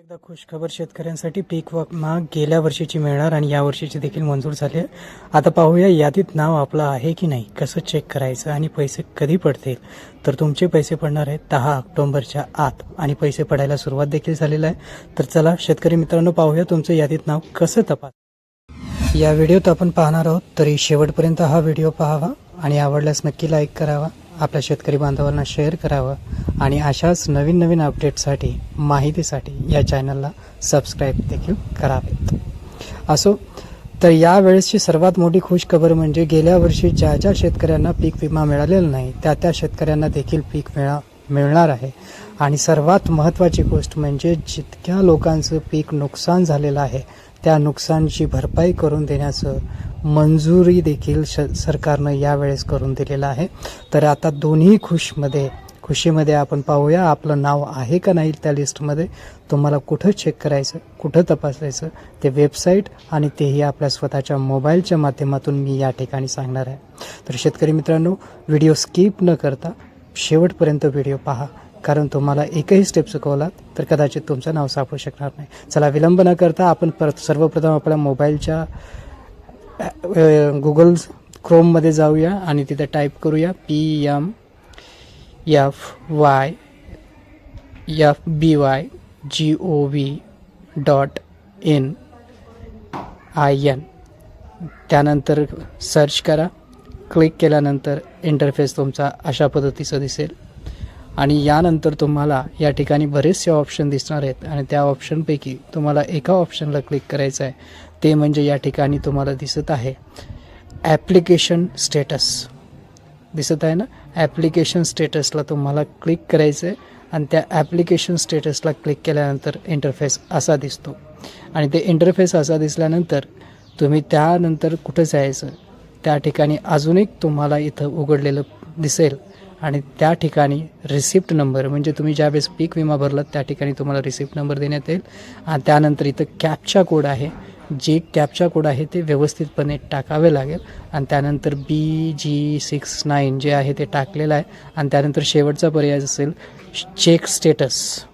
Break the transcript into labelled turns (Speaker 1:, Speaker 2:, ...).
Speaker 1: एकदा खुशखबर शेतकऱ्यांसाठी पीक माग गेल्या वर्षीची मिळणार आणि या वर्षीची देखील मंजूर झाली आहे. आता पाहूया यादीत नाव आपलं आहे की नाही कसं चेक करायचं आणि पैसे कधी पडतील? तर तुमचे पैसे पडणार आहेत दहा ऑक्टोबरच्या आत आणि पैसे पडायला सुरुवात देखील झालेलं आहे. तर चला शेतकरी मित्रांनो पाहूया तुमचं यादीत नाव कसं तपास या व्हिडिओत आपण पाहणार आहोत तरी शेवटपर्यंत हा व्हिडिओ पाहावा आणि आवडल्यास नक्की लाईक करावा. आपल्या शेतकरी बांधवांना शेअर करावा. आणि अशाच नवीन नवीन अपडेटसाठी माहितीसाठी या चॅनलला सबस्क्राईब देखील करावेत असो तर यावेळेसची सर्वात मोठी खुश खबर म्हणजे गेल्या वर्षी ज्या ज्या शेतकऱ्यांना पीक विमा मिळालेला नाही त्या त्या शेतकऱ्यांना देखील पीक मिळा मिळणार आहे. आणि सर्वात महत्त्वाची गोष्ट म्हणजे जितक्या लोकांचं पीक नुकसान झालेलं आहे त्या नुकसानची भरपाई करून देण्याचं मंजुरी देखील श सरकारनं यावेळेस करून दिलेलं आहे. तर आता दोन्ही खुशमध्ये खुशीमध्ये आपण पाहूया आपलं नाव आहे का नाही त्या लिस्टमध्ये. तुम्हाला कुठं चेक करायचं कुठं तपासायचं ते वेबसाईट आणि तेही आपल्या स्वतःच्या मोबाईलच्या माध्यमातून मी या ठिकाणी सांगणार आहे. तर शेतकरी मित्रांनो व्हिडिओ स्किप न करता शेवटपर्यंत व्हिडिओ पहा कारण तुम्हाला एकही स्टेप चुकवलात तर कदाचित तुमचं नाव सापडू शकणार नाही. चला विलंब न करता आपण परत सर्वप्रथम आपल्या मोबाईलच्या गुगल क्रोममध्ये जाऊया आणि तिथं टाईप करूया P M F Y F B Y G O V dot in I N त्यानंतर सर्च करा. क्लिक केल्यानंतर इंटरफेस तुमचा अशा पद्धतीचं दिसेल. आणि यानंतर तुम्हाला या ठिकाणी बरेचसे ऑप्शन दिसणार आहेत आणि त्या ऑप्शनपैकी तुम्हाला एका ऑप्शनला क्लिक करायचं आहे. ते म्हणजे या ठिकाणी तुम्हाला दिसत आहे. ॲप्लिकेशन स्टेटस दिसत आहे ना? ॲप्लिकेशन स्टेटसला तुम्हाला क्लिक करायचं आहे आणि त्या ॲप्लिकेशन स्टेटसला क्लिक केल्यानंतर इंटरफेस असा दिसतो. आणि ते इंटरफेस असा दिसल्यानंतर तुम्ही त्यानंतर कुठं जायचं? त्या ठिकाणी अजून एक तुम्हाला इथं उघडलेलं दिसेल. आणि त्या ठिकाणी रिसिप्ट नंबर म्हणजे तुम्ही ज्यावेळेस पीक विमा भरलात त्या ठिकाणी तुम्हाला रिसिप्ट नंबर देण्यात येईल. आणि त्यानंतर इथं कॅपचा कोड आहे. जे कॅपचा कोड आहे ते व्यवस्थितपणे टाकावे लागेल. आणि त्यानंतर बी जी सिक्स नाईन जे आहे ते टाकलेलं आहे. आणि त्यानंतर शेवटचा पर्याय असेल चेक स्टेटस